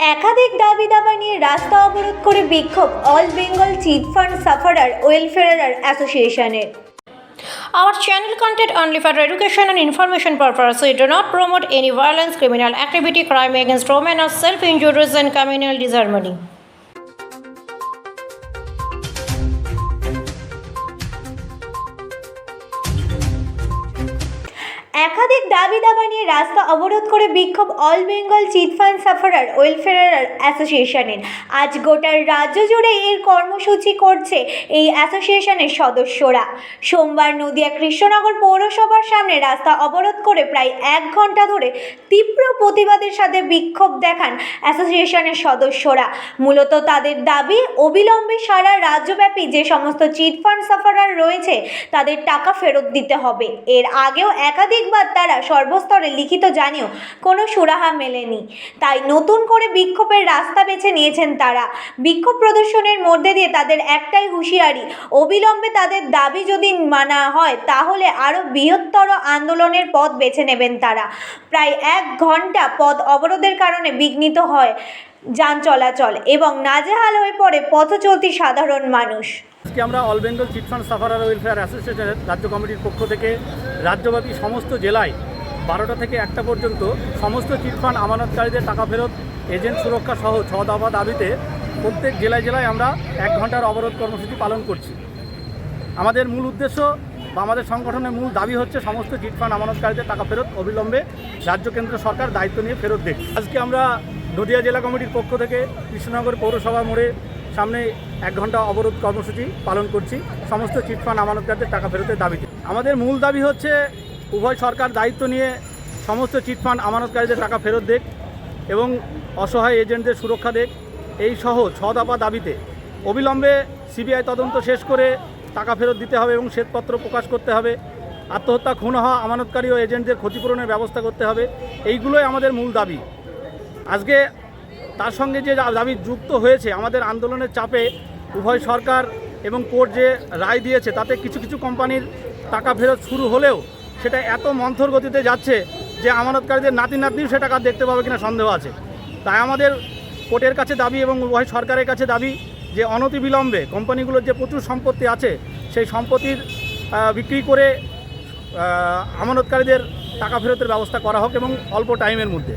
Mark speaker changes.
Speaker 1: একাধিক দাবি দাবা নিয়ে রাস্তা অবরোধ করে বিক্ষোভ all Bengal chit fund sufferer welfare অ্যাসোসিয়েশনের our channel content only for education and information purpose you not promote any violence criminal activity crime against women of self injuries and communal disharmony একাধিক দাবি দাবা নিয়ে রাস্তা অবরোধ করে বিক্ষোভ all Bengal chit fund sufferer welfare অ্যাসোসিয়েশনের। আজ গোটা রাজ্য জুড়ে এর কর্মসূচি করছে এই অ্যাসোসিয়েশনের সদস্যরা। সোমবার নদিয়া কৃষ্ণনগর পৌরসভার সামনে রাস্তা অবরোধ করে প্রায় এক ঘণ্টা ধরে তীব্র প্রতিবাদের সাথে বিক্ষোভ দেখান অ্যাসোসিয়েশনের সদস্যরা। মূলত তাদের দাবি, অবিলম্বে সারা রাজ্যব্যাপী যে সমস্ত চিটফান্ড সাফারার রয়েছে, তাদের টাকা ফেরত দিতে হবে। এর আগেও একাধিকবার তারা সর্বস্তরে লিখিত জানিও কোনো সুরাহা মেলেনি। তাই নতুন করে বিক্ষোভের রাস্তা বেছে নিয়েছেন তারা। বিক্ষোভ প্রদর্শনের মধ্যে দিয়ে তাদের একটাই হুঁশিয়ারি, অবিলম্বে তাদের দাবি যদি মানা হয়, তাহলে আরও বৃহত্তর আন্দোলনের পথ বেছে নেবেন তারা। প্রায় এক ঘণ্টা পথ অবরোধের কারণে বিঘ্নিত হয়। যান চলাচল এবং নাজেহাল হয়ে পড়ে পথ চলতি সাধারণ মানুষ।
Speaker 2: আজকে আমরা all Bengal chit fund sufferer welfare অ্যাসোসিয়েশনের রাজ্য কমিটির পক্ষ থেকে রাজ্যব্যাপী সমস্ত জেলায় বারোটা থেকে একটা পর্যন্ত সমস্ত চিটফান্ড আমানতকারীদের টাকা ফেরত এজেন্ট সুরক্ষা সহ ছ দফা দাবিতে প্রত্যেক জেলায় জেলায় আমরা এক ঘণ্টার অবরোধ কর্মসূচি পালন করছি। আমাদের মূল উদ্দেশ্য বা আমাদের সংগঠনের মূল দাবি হচ্ছে সমস্ত চিটফান্ড আমানতকারীদের টাকা ফেরত অবিলম্বে রাজ্য কেন্দ্র সরকার দায়িত্ব নিয়ে ফেরত দেখ আজকে আমরা নদিয়া জেলা কমিটির পক্ষ থেকে কৃষ্ণনগর পৌরসভা মোড়ে সামনে এক ঘণ্টা অবরোধ কর্মসূচি পালন করছি। সমস্ত চিটফান্ড আমানতকারীদের টাকা ফেরতের দাবিতে। আমাদের মূল দাবি হচ্ছে উভয় সরকার দায়িত্ব নিয়ে সমস্ত চিটফান্ড আমানতকারীদের টাকা ফেরত দেখ এবং অসহায় এজেন্টদের সুরক্ষা দেখ এই সহ ছ দফা দাবিতে অবিলম্বে সিবিআই তদন্ত শেষ করে টাকা ফেরত দিতে হবে এবং শ্বেতপত্র প্রকাশ করতে হবে। আত্মহত্যা, খুন হওয়া, আমানতকারী ও এজেন্টদের ক্ষতিপূরণের ব্যবস্থা করতে হবে। এইগুলোই আমাদের মূল দাবি। আজকে তার সঙ্গে যে দাবি যুক্ত হয়েছে, আমাদের আন্দোলনের চাপে উভয় সরকার এবং কোর্ট যে রায় দিয়েছে, তাতে কিছু কিছু কোম্পানির টাকা ফেরত শুরু হলেও সেটা এত মন্থর গতিতে যাচ্ছে যে আমানতকারীদের নাতি নাতনিও সে টাকা দেখতে পাবে কিনা সন্দেহ আছে। তাই আমাদের কোর্টের কাছে দাবি এবং উভয় সরকারের কাছে দাবি যে অনতিবিলম্বে কোম্পানিগুলোর যে প্রচুর সম্পত্তি আছে, সেই সম্পত্তির বিক্রি করে আমানতকারীদের টাকা ফেরতের ব্যবস্থা করা হোক এবং অল্প টাইমের মধ্যে।